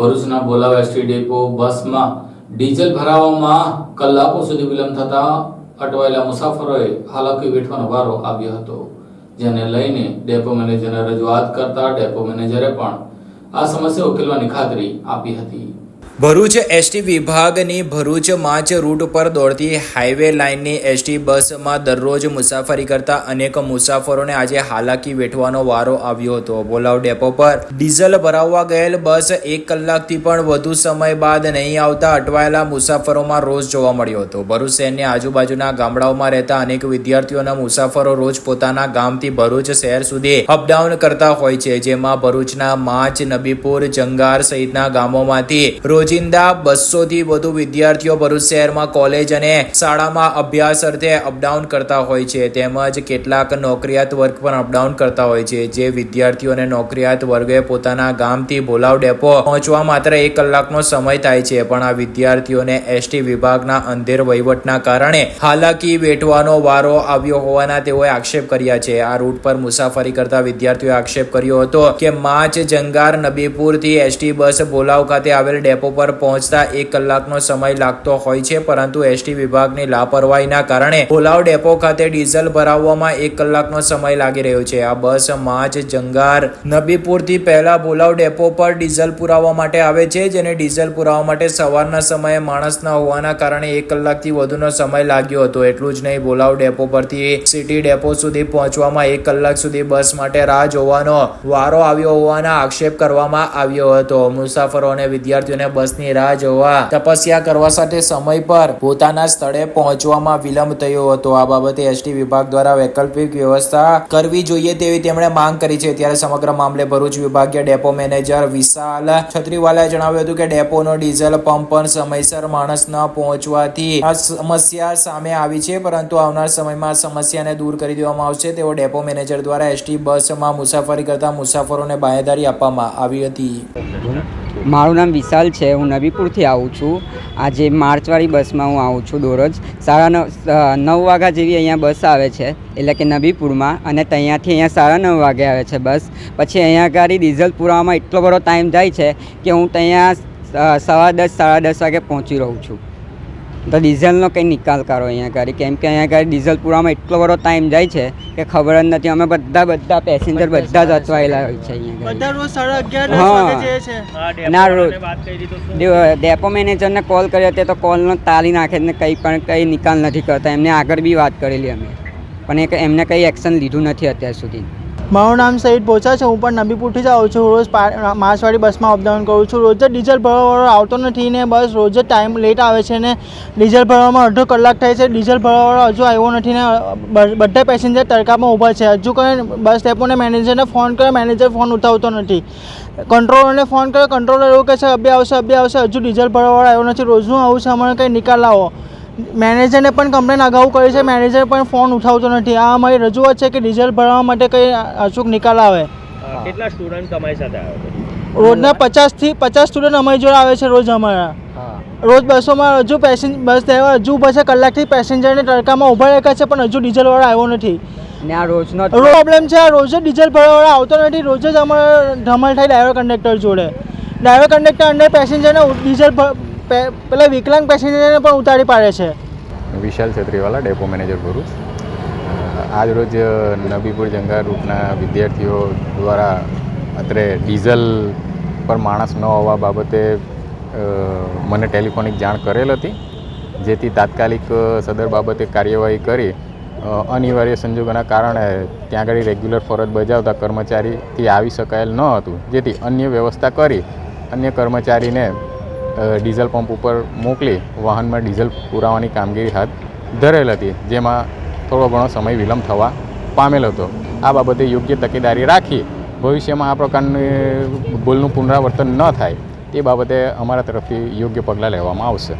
ભરૂચના બોલાવ ST depot બસમાં ડીઝલ ભરાવામાં કલાકો સુધી વિલંબ થતા અટવાયેલા મુસાફરોએ હાલાકી વેઠવાનો વારો આવ્યો હતો, જેને લઈને ડેપો મેનેજરને રજૂઆત કરતા ડેપો મેનેજરે પણ આ સમસ્યા ઉકેલવાની ખાતરી આપી હતી. ભરૂચ એસટી વિભાગની ભરૂચ માચ રૂટ પર દોડતી હાઈવે લાઇનની એસટી બસમાં દરરોજ મુસાફરી કરતા અનેક મુસાફરોને આજે હાલાકી વેઠવાનો વારો આવ્યો હતો. બોલાવ ડેપો પર ડીઝલ ભરાવવા ગયેલ બસ એક કલાકથી પણ વધુ સમય બાદ નહીં આવતા અટવાયેલા મુસાફરોમાં રોજ જોવા મળ્યો હતો. ભરૂચ શહેરની આજુબાજુના ગામડાઓમાં રહેતા અનેક વિદ્યાર્થીઓના મુસાફરો રોજ પોતાના ગામથી ભરૂચ શહેર સુધી અપડાઉન કરતા હોય છે, જેમાં ભરૂચના માચ, નબીપુર, જંગાર સહિતના ગામોમાંથી રોજિંદા બસો થી વધુ વિદ્યાર્થીઓ ભરૂચ શહેરમાં કોલેજ અને શાળામાં અભ્યાસ અર્થે અપડાઉન કરતા હોય છે. તેમજ કેટલાક નોકરિયાત વર્ગ પણ અપડાઉન કરતા હોય છે. જે વિદ્યાર્થીઓને નોકરિયાત વર્ગે પોતાના ગામથી ભોલાવ ડેપો પહોંચવા માત્ર એક કલાકનો સમય થાય છે. પણ આ વિદ્યાર્થીઓને એસટી વિભાગના અંધેર વહીવટના કારણે હાલાકી વેઠવાનો વારો આવ્યો હોવાના તેઓએ આક્ષેપ કર્યા છે. આ રૂટ પર મુસાફરી કરતા વિદ્યાર્થીઓએ આક્ષેપ કર્યો હતો કે માચ જંગાર નબીપુરથી એસટી બસ બોલાવ ખાતે આવેલ ડેપો પર પહોંચતા એક કલાકનો સમય લાગતો હોય છે, પરંતુ એસટી વિભાગની લાપરવાહીના કારણે બોલાવ ડેપો ખાતે ડીઝલ ભરાવવામાં એક કલાકનો સમય લાગી રહ્યો છે. આ બસ માચ જંગાર નબીપુરથી પહેલા બોલાવ ડેપો પર ડીઝલ પુરાવવા માટે આવે છે, જેને ડીઝલ પુરાવવા માટે સવારના સમયે માણસ ન હોવાના કારણે એક કલાકથી વધુનો સમય લાગ્યો હતો. એટલું જ નહીં, બોલાવ ડેપો પરથી સિટી ડેપો સુધી પહોંચવામાં એક કલાક સુધી બસ માટે રાહ જોવાનો વારો આવ્યો હોવાના આક્ષેપ કરવામાં આવ્યો હતો. મુસાફરો અને વિદ્યાર્થીઓને બસની રાહ જોવા. તપસ્યા કરવા સાથે સમય પર પોતાના સ્થળે પહોંચવામાં વિલંબ થયો હતો. આ બાબતે એસટી વિભાગ દ્વારા વૈકલ્પિક વ્યવસ્થા કરવી જોઈએ તેવી તેમણે માંગ કરી છે. ત્યારે સમગ્ર મામલે ભરૂચ વિભાગીય ડેપો મેનેજર વિશાલ છત્રીવાલાએ જણાવ્યું હતું કે ડેપોનો ડીઝલ પંપ પણ સમયસર માણસ ન પહોંચવાથી આ સમસ્યા સામે આવી છે. પરંતુ આવનાર સમયમાં સમસ્યાને દૂર કરી દેવામાં આવશે. તેવો ડેપો મેનેજર દ્વારા એસટી બસમાં મુસાફરી કરતા મુસાફરોને બાંહેધરી આપવામાં આવી હતી. મારું નામ વિશાલ છે, હું નબીપુરથી આવું છું. આજે માર્ચવાળી બસમાં હું આવું છું દરરોજ સાડા નવ નવ વાગ્યા જેવી અહીંયા બસ આવે છે, એટલે કે નબીપુરમાં અને ત્યાંથી અહીંયા સાડા નવ વાગે આવે છે બસ. પછી અહીંયા ગાડી ડીઝલ પુરાવામાં એટલો બધો ટાઈમ જાય છે કે હું ત્યાં સવા દસ, સાડા દસ વાગે પહોંચી રહું છું. તો ડીઝલનો કંઈ નિકાલ કરો અહીંયા ગાડી. કેમ કે અહીંયા ગાડી ડીઝલ પૂરામાં એટલો બધો ટાઈમ જાય છે કે ખબર જ નથી. અમે બધા બધા પેસેન્જર બધા જ અચવાયેલા હોય છે અહીંયા ના રોજ. ડેપો મેનેજરને કોલ કર્યો તે તો કોલનો તાલી નાખે ને કંઈ પણ કંઈ નિકાલ નથી કરતા. એમને આગળ બી વાત કરેલી અમે. પણ એક એમને કંઈ એક્શન લીધું નથી અત્યાર સુધી. મારું નામ સહિત પોચા છે, હું પણ નબીપુરથી જ આવું છું. રોજ માર્ચવાળી બસમાં અપડાઉન કરું છું. રોજ જ ડીઝલ ભરવાવાળો આવતો નથી ને બસ રોજ જ ટાઈમ લેટ આવે છે ને ડીઝલ ભરવામાં અડધો કલાક થાય છે. ડીઝલ ભરવાવાળો હજુ આવ્યો નથી ને બધા પેસેન્જર તડકામાં ઊભા છે. હજુ કોઈ બસ ડેપોને મેનેજરને ફોન કર્યો મેનેજર ફોન ઉઠાવતો નથી. કંટ્રોલરને ફોન કર્યો કંટ્રોલર એવું કહે છે અબે આવશે અબે આવશે. હજુ ડીઝલ ભરવાવાળો આવ્યો નથી. રોજનું આવું છે અમારે કંઈ નિકાલ લાવો. મેનેજરને પણ કમ્પ્લેન અગાઉ કરી છે. મેનેજર પણ ફોન ઉઠાવતો નથી. આ અમારી રજૂઆત છે કે ડીઝલ ભરવા માટે કંઈ અચૂક નિકાલ આવે. કેટલા સ્ટુડન્ટ તમારી સાથે આવે રોજના પચાસથી પચાસ સ્ટુડન્ટ અમારી જોડે આવે છે રોજ અમારા. રોજ બસોમાં હજુ પેસેન્જ બસ ડ્રાઈવર હજુ પછી કલાકથી પેસેન્જરને તડકામાં ઊભા રાખ્યા છે પણ હજુ ડીઝલવાળો આવ્યો નથી. ને આ રોજનો પ્રોબ્લેમ છે રોજ ડીઝલ ભરવાવાળો આવતો નથી. રોજ જ અમારો ધમાલ થાય ડ્રાઈવર કંડક્ટર જોડે. ડ્રાઈવર કંડક્ટર અંદર પેસેન્જરને ડીઝલ પેલા વિકલાંગ પેસેન્જરને પણ ઉતારી પાડે છે. Vishal Chhatriwala, depot manager Bharuch. આજરોજ નબીપુર જંગા રૂટના વિદ્યાર્થીઓ દ્વારા અત્રે ડીઝલ પર માણસ ન હોવા બાબતે મને ટેલિફોનિક જાણ કરેલ હતી, જેથી તાત્કાલિક સદર બાબતે કાર્યવાહી કરી અનિવાર્ય સંજોગોના કારણે ત્યાં આગળ રેગ્યુલર ફરજ બજાવતા કર્મચારીથી આવી શકાયેલ ન હતું. જેથી અન્ય વ્યવસ્થા કરી, અન્ય કર્મચારીને ડીઝલ પંપ ઉપર મોકલી વાહનમાં ડીઝલ પુરાવાની કામગીરી હાથ ધરેલ હતી, જેમાં થોડો ઘણો સમય વિલંબ થવા પામેલ હતો. આ બાબતે યોગ્ય તકેદારી રાખી ભવિષ્યમાં આ પ્રકારની ભૂલનું પુનરાવર્તન ન થાય, તે બાબતે અમારા તરફથી યોગ્ય પગલાં લેવામાં આવશે.